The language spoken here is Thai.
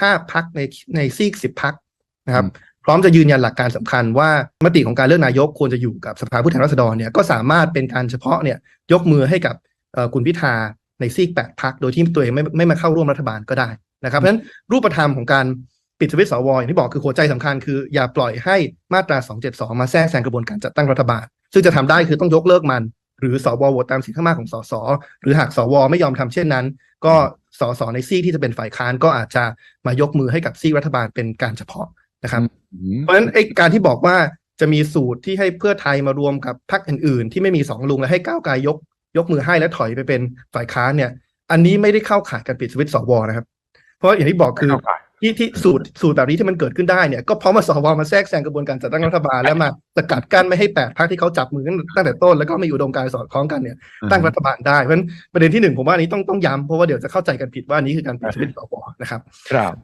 ห้าพักในในซีกสิบพักนะครับ พร้อมจะยืนยันหลักการสำคัญว่ามติของการเลือกนายกควรจะอยู่กับสภาผู้แทนราษฎรเนี่ยก็สามารถเป็นการเฉพาะเนี่ยยกมือให้กับเอ่อคุณพิธาในซีกแปดพักโดยที่ตัวเองไม่ไม่มาเข้าร่วมรัฐบาลก็ได้นะครับเพราะฉะนั้นรูปธรรมของการปิดสวิตช์สวอย่างที่บอกคือหัวใจสำคัญคืออย่าปล่อยให้มาตรา 272 มาแทรกแซงกระบวนการจัดตั้งรัฐบาล ซึ่งจะทำได้คือต้องยกเลิกมัน หรือสวโหวตตามเสียงข้างมากของสสหรือหากสวไม่ยอมทำเช่นนั้น ก็ สสในซีกที่จะเป็นฝ่ายค้านก็อาจจะมายกมือให้กับซีกรัฐบาลเป็นการเฉพาะนะครับอืมเพราะฉะนั้นไอ้การที่บอกว่าจะมีสูตรที่ให้เพื่อไทยมารวมกับพรรคอื่น ๆ ที่ไม่มีสองลุงและให้ก้าวไกลยก ยกมือให้และถอยไปเป็นฝ่ายค้านเนี่ย อันนี้ไม่ได้เข้าข่ายการปิดสวิตช์สวนะครับ เพราะอย่างที่บอกคือเข้าข่าย ที่ที่สูตรสูตรแบบนี้ที่มันเกิดขึ้นได้เนี่ยก็เพราะมาสวมาแทรกแซงกระบวนการจัดตั้งรัฐบาลแล้วมาสกัดกั้นไม่ให้แปดพรรคที่เขาจับมือกันตั้งแต่ต้นแล้วก็มีอุดมการณ์สอดคล้องกันเนี่ยตั้งรัฐบาลได้เพราะฉะนั้นประเด็นที่หนึ่งผมว่าอันนี้ต้องต้องย้ำเพราะว่าเดี๋ยวจะเข้าใจกันผิดว่าอันนี้คือการปิดสวิตช์สวนะครับ ครับ